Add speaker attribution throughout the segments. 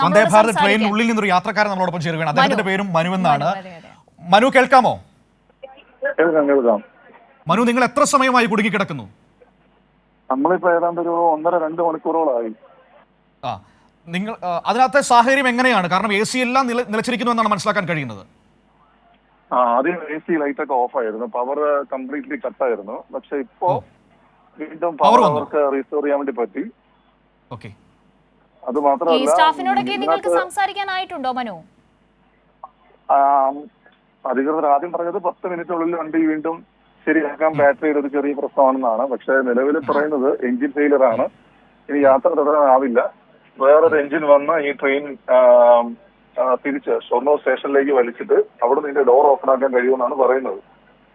Speaker 1: വന്ദേ ഭാരത്
Speaker 2: ട്രെയിനിന്
Speaker 1: ട്രെയിനിനുള്ളിൽ നിന്നൊരു യാത്രക്കാരൻ നമ്മളോടൊപ്പം ചേരുകയാണ്. അദ്ദേഹത്തിന്റെ പേരും മനു എന്നാണ്
Speaker 2: മനു,
Speaker 1: കേൾക്കാമോ?
Speaker 3: കേൾക്കാം കേൾക്കാം.
Speaker 1: മനു നിങ്ങൾ എത്ര സമയമായി കുടുങ്ങിക്കിടക്കുന്നു?
Speaker 3: നമ്മളിപ്പോ ഏതാണ്ട് ഒരു ഒന്നര രണ്ട് മണിക്കൂറോളായി.
Speaker 1: ആ നിങ്ങൾ അതിനകത്തെ സാഹചര്യം എങ്ങനെയാണ്? കാരണം എ സി എല്ലാം നില നിലച്ചിരിക്കുന്നു എന്നാണ് മനസ്സിലാക്കാൻ കഴിയുന്നത്.
Speaker 3: ആ ആദ്യം എ സി ലൈറ്റ് ഒക്കെ ഓഫ് ആയിരുന്നു പവർ കംപ്ലീറ്റ്ലി പക്ഷെ ഇപ്പോ വീണ്ടും പവർ അവർക്ക് റീസ്റ്റോർ ചെയ്യാൻ വേണ്ടി പറ്റി.
Speaker 1: ഓക്കെ.
Speaker 3: അത്
Speaker 2: ഈ
Speaker 3: മാത്രമല്ല
Speaker 2: സ്റ്റാഫിനോടൊക്കെ നിങ്ങൾക്ക് സംസാരിക്കാനായിട്ടുണ്ടോ മനു?
Speaker 3: ആ, അധികൃതർ ആദ്യം പറഞ്ഞത് പത്ത് മിനിറ്റിനുള്ളിൽ വണ്ടി വീണ്ടും ശരിയാക്കാൻ ബാറ്ററിയുടെ ഒരു ചെറിയ പ്രശ്നമാണെന്നാണ്. പക്ഷേ നിലവിൽ പറയുന്നത് എഞ്ചിൻ ഫെയിലർ ആണ് ഇനി യാത്ര തുടരാനാവില്ല. വേറൊരു എഞ്ചിൻ വന്ന് ഈ ട്രെയിൻ തിരിച്ച് ഷൊർണൂർ സ്റ്റേഷനിലേക്ക് വലിച്ചിട്ട് അവിടെ നിന്ന് ഡോർ ഓപ്പൺ ആക്കാൻ കഴിയുമെന്നാണ് പറയുന്നത്.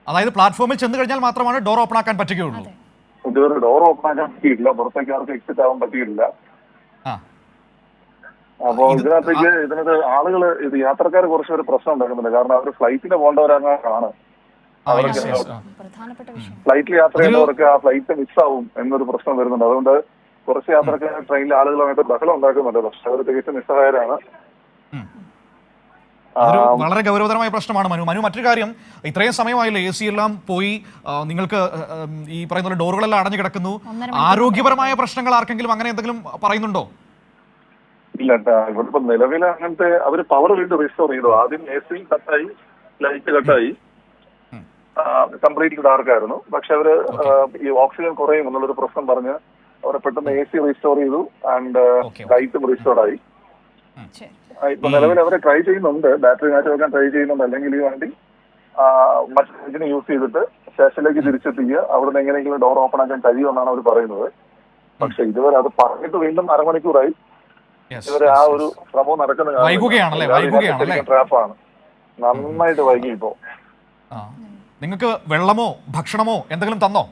Speaker 1: അതായത് പ്ലാറ്റ്ഫോമിൽ ചെന്ന് കഴിഞ്ഞാൽ മാത്രമാണ് ഡോർ ഓപ്പൺ ആക്കാൻ പറ്റുകയുള്ളൂ.
Speaker 3: ഇതുവരെ ഡോർ ഓപ്പൺ ആക്കാൻ പറ്റിയിട്ടില്ല. പുറത്തേക്ക് ആർക്കും എക്സിറ്റ് ആവാൻ പറ്റിയിട്ടില്ല. അപ്പോ
Speaker 1: ഇത്
Speaker 3: ഇതിനകത്തേക്ക് ഇതിനകത്ത് ആളുകൾ ഇത് യാത്രക്കാർ കുറച്ച് ഒരു പ്രശ്നം ഉണ്ടാക്കുന്നുണ്ട്. കാരണം അവർ ഫ്ലൈറ്റിന്
Speaker 2: വിഷയം.
Speaker 3: ഫ്ലൈറ്റിൽ യാത്ര ചെയ്യുന്നവർക്ക് ആ ഫ്ലൈറ്റ് മിസ്സാവും എന്നൊരു പ്രശ്നം വരുന്നുണ്ട്. അതുകൊണ്ട് കുറച്ച് യാത്രക്കാർ ട്രെയിനിൽ ആളുകളുമായിട്ട് ബഹളം ഉണ്ടാക്കുന്നുണ്ട്. പക്ഷെ അവർ തികച്ചും നിസ്സഹായരാണ്.
Speaker 1: അതൊരു വളരെ ഗൗരവതരമായ പ്രശ്നമാണ് മനു. മനു മറ്റൊരു കാര്യം. ഇത്രയും സമയമായില്ലേ എ സി എല്ലാം പോയി നിങ്ങൾക്ക് ഈ പറയുന്ന ഡോറുകളെല്ലാം അടഞ്ഞു കിടക്കുന്നു. ആരോഗ്യപരമായ പ്രശ്നങ്ങൾ ആർക്കെങ്കിലും അങ്ങനെ എന്തെങ്കിലും പറയുന്നുണ്ടോ?
Speaker 3: ഇല്ല. ഇവിടെ ഇപ്പൊ നിലവിൽ അങ്ങനത്തെ അവർ പവർ വീണ്ടും റിസ്റ്റോർ ചെയ്തു. ആദ്യം എ സി കട്ടായി ലൈറ്റ് കട്ടായി
Speaker 1: ഉം.
Speaker 3: കംപ്ലീറ്റ്ലി ഡാർക്ക് ആയിരുന്നു. പക്ഷെ അവർ ഈ ഓക്സിജൻ കുറയും എന്നുള്ളൊരു പ്രശ്നം പറഞ്ഞ് അവരെ പെട്ടെന്ന് എ സി റീസ്റ്റോർ ചെയ്തു ആൻഡ്. ലൈറ്റും റീസ്റ്റോർ ആയി. ഇപ്പൊ നിലവിൽ അവരെ ട്രൈ ചെയ്യുന്നുണ്ട്. ബാറ്ററി മാറ്റി വെക്കാൻ ട്രൈ ചെയ്യുന്നുണ്ട്. അല്ലെങ്കിൽ ഈ വണ്ടി മറ്റു യൂസ് ചെയ്തിട്ട് സ്റ്റേഷനിലേക്ക് തിരിച്ചെത്തിക്കുക. അവിടെ നിന്ന് എങ്ങനെയെങ്കിലും ഡോർ ഓപ്പൺ ആക്കാൻ കഴിയുമെന്നാണ് അവർ പറയുന്നത്. പക്ഷെ ഇതുവരെ അത് പറഞ്ഞിട്ട് വീണ്ടും അരമണിക്കൂറായി.
Speaker 1: Yes,
Speaker 3: ആ ഒരു. ശ്രമം നടക്കുന്ന? ട്രാപ്പാണ്. നന്നായിട്ട് വൈകി ഇപ്പോ.
Speaker 1: നിങ്ങൾക്ക് വെള്ളമോ ഭക്ഷണമോ എന്തെങ്കിലും തന്നോ?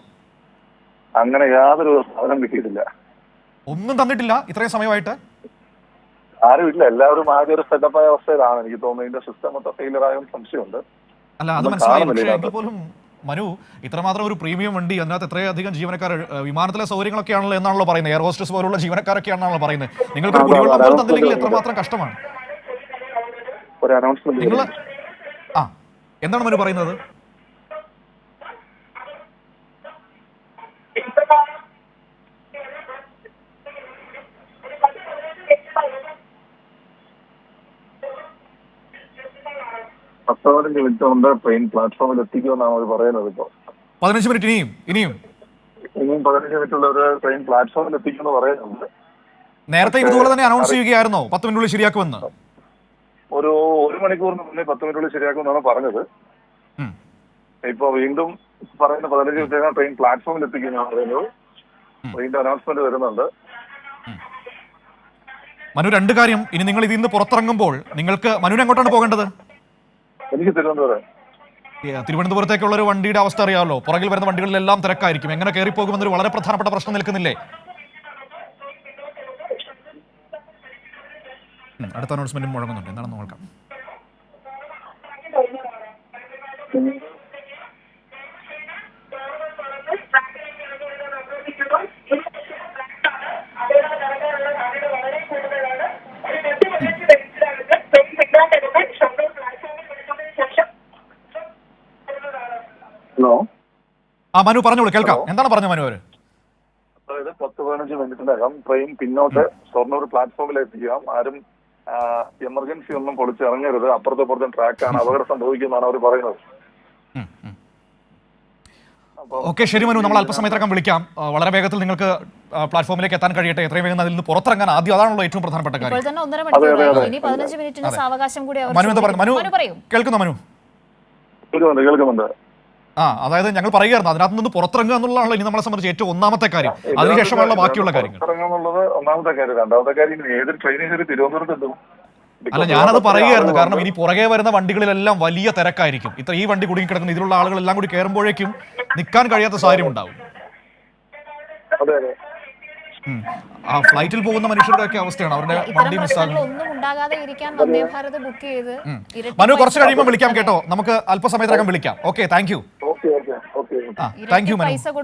Speaker 3: അങ്ങനെ യാതൊരു സാധനം കിട്ടിയിട്ടില്ല.
Speaker 1: ഒന്നും തന്നിട്ടില്ല ഇത്രയും സമയമായിട്ട്?
Speaker 3: ആരും ഇല്ല. എല്ലാവരും ആകെ ഒരു സെറ്റപ്പായ അവസ്ഥയിലാണ്. എനിക്ക് തോന്നുന്നത് ഇതിന്റെ സിസ്റ്റം മൊത്തം ഫെയിലർ ആയ സംശയമുണ്ട്.
Speaker 1: അല്ല അത് മനസ്സിലായി. പോലും മനു ഇത്രമാത്രം ഒരു പ്രീമിയം വണ്ടി അതിനകത്ത് എത്രയധികം ജീവനക്കാർ വിമാനത്തിലെ സൗകര്യങ്ങളൊക്കെയാണല്ലോ എന്നാണല്ലോ പറയുന്നത്. എയർ ഹോസ്റ്റസ് പോലുള്ള ജീവനക്കാരൊക്കെയാണല്ലോ പറയുന്നത്. നിങ്ങൾക്ക് കുടിവെള്ളം പോലും തന്നില്ലെങ്കിൽ എത്രമാത്രം കഷ്ടമാണ്? നിങ്ങൾ ആ എന്താണ് മനു പറയുന്നത്?
Speaker 3: പത്ത് പതിനഞ്ച് മിനിറ്റ് കൊണ്ട് ട്രെയിൻ പ്ലാറ്റ്ഫോമിൽ എത്തിക്കുമെന്നാണ് അവർ പറയുന്നത് ഇപ്പോ.
Speaker 1: പതിനഞ്ച് മിനിറ്റ് ഇനിയും ഇനിയും?
Speaker 3: ഇനിയും പതിനഞ്ച് ഒരു ട്രെയിൻ പ്ലാറ്റ്ഫോമിൽ എത്തിക്കുമെന്ന് പറയുന്നുണ്ട്.
Speaker 1: നേരത്തെ ഇതുപോലെ തന്നെ അനൗൺസ് ചെയ്യുകയായിരുന്നോ. പത്ത് മിനിറ്റുള്ളിൽ ശരിയാക്കുമെന്ന്.
Speaker 3: ഒരു ഒരു മണിക്കൂറിന് മുന്നേ പത്ത് മിനിറ്റുള്ളിൽ ശരിയാക്കുമെന്നാണ് പറഞ്ഞത്. ഇപ്പൊ വീണ്ടും പറയുന്ന പതിനഞ്ച് മിനിറ്റ് ട്രെയിൻ പ്ലാറ്റ്ഫോമിൽ എത്തിക്കുന്നതാണ് പറയുന്നത്. വീണ്ടും അനൗൺസ്മെന്റ് വരുന്നുണ്ട്.
Speaker 1: മനു രണ്ട് കാര്യം. ഇനി നിങ്ങൾ ഇതിൽ നിന്ന് പുറത്തിറങ്ങുമ്പോൾ നിങ്ങൾക്ക് മനുവിനെ എങ്ങോട്ടാണ് പോകേണ്ടത്?
Speaker 3: എനിക്ക് തിരുവനന്തപുരം
Speaker 1: തിരുവനന്തപുരത്തേക്കുള്ള ഒരു വണ്ടിയുടെ അവസ്ഥ അറിയാമല്ലോ. പുറകിൽ വരുന്ന വണ്ടികളിലെല്ലാം തിരക്കായിരിക്കും. എങ്ങനെ കയറി പോകുമെന്നൊരു വളരെ പ്രധാനപ്പെട്ട പ്രശ്നം നിൽക്കുന്നില്ലേ? അടുത്ത അനൗൺസ്മെന്റും മുഴങ്ങുന്നുണ്ട്. എന്താണെന്ന് നോക്കാം.
Speaker 3: ഹലോ.
Speaker 1: ആ മനു പറഞ്ഞോളൂ കേൾക്കാം. എന്താണ് പറഞ്ഞു മനു അവർ?
Speaker 3: അതായത് പത്ത് പതിനഞ്ച് മിനിറ്റിനകം ട്രെയിൻ പിന്നോട്ട് ഷൊർണൂർ പ്ലാറ്റ്ഫോമിൽ എത്തിക്കാം. ആരും എമർജൻസി ഒന്നും പൊളിച്ചിറങ്ങരുത്. അപ്പുറത്തും ഇപ്പുറത്തും ട്രാക്കാണ് അപകടം സംഭവിക്കുന്നതാണ് അവർ പറയുന്നത്.
Speaker 1: ഓക്കെ ശരി മനു. നമ്മൾ അല്പസമയത്തിനകം വിളിക്കാം. വളരെ വേഗത്തിൽ നിങ്ങൾക്ക് പ്ലാറ്റ്ഫോമിലേക്ക് എത്താൻ കഴിയട്ടെ. എത്രയും വേഗം അതിൽ നിന്ന് പുറത്തിറങ്ങാൻ ആദ്യം അതാണല്ലോ ഏറ്റവും പ്രധാനപ്പെട്ട കാര്യം. മനു എന്താ പറയുന്നത് മനു
Speaker 2: ചോദിക്കുന്നു. മനു?
Speaker 3: കേൾക്കുന്നുണ്ട്.
Speaker 1: ആ അതായത് ഞങ്ങൾ പറയുകയായിരുന്നു അതിനകത്ത് നിന്ന് പുറത്തിറങ്ങുക എന്നുള്ളതാണല്ലോ ഇനി നമ്മളെ സംബന്ധിച്ച് ഏറ്റവും ഒന്നാമത്തെ കാര്യം. അതിനുശേഷമുള്ള ബാക്കിയുള്ള കാര്യങ്ങൾ.
Speaker 3: ഒന്നാമത്തെ കാര്യം. രണ്ടാമത്തെ കാര്യം ഏതൊരു ട്രെയിനിൽ കയറി തിരുവനന്തപുരത്ത് എത്തും
Speaker 1: അല്ല ഞാനത് പറയുകയായിരുന്നു കാരണം ഇനി പുറകെ വരുന്ന വണ്ടികളിലെല്ലാം വലിയ തിരക്കായിരിക്കും. ഇത്ര ഈ വണ്ടി കുടുങ്ങി കിടക്കുന്ന ഇതിലുള്ള ആളുകളെല്ലാം കൂടി കയറുമ്പോഴേക്കും നിൽക്കാൻ കഴിയാത്ത സാഹചര്യം ഉണ്ടാവും. ആ ഫ്ലൈറ്റിൽ പോകുന്ന മനുഷ്യരുടെ ഒക്കെ അവസ്ഥയാണ് അവരുടെ വണ്ടി മിസ്സാകും. മനു കുറച്ച് കഴിയുമ്പോൾ വിളിക്കാം കേട്ടോ. നമുക്ക് അല്പസമയത്തിനകം വിളിക്കാം. Okay thank you
Speaker 3: okay okay okay
Speaker 1: ആ താങ്ക് യു
Speaker 2: ഇരട്ടി
Speaker 1: മനു
Speaker 2: പൈസ കൊടുത്ത്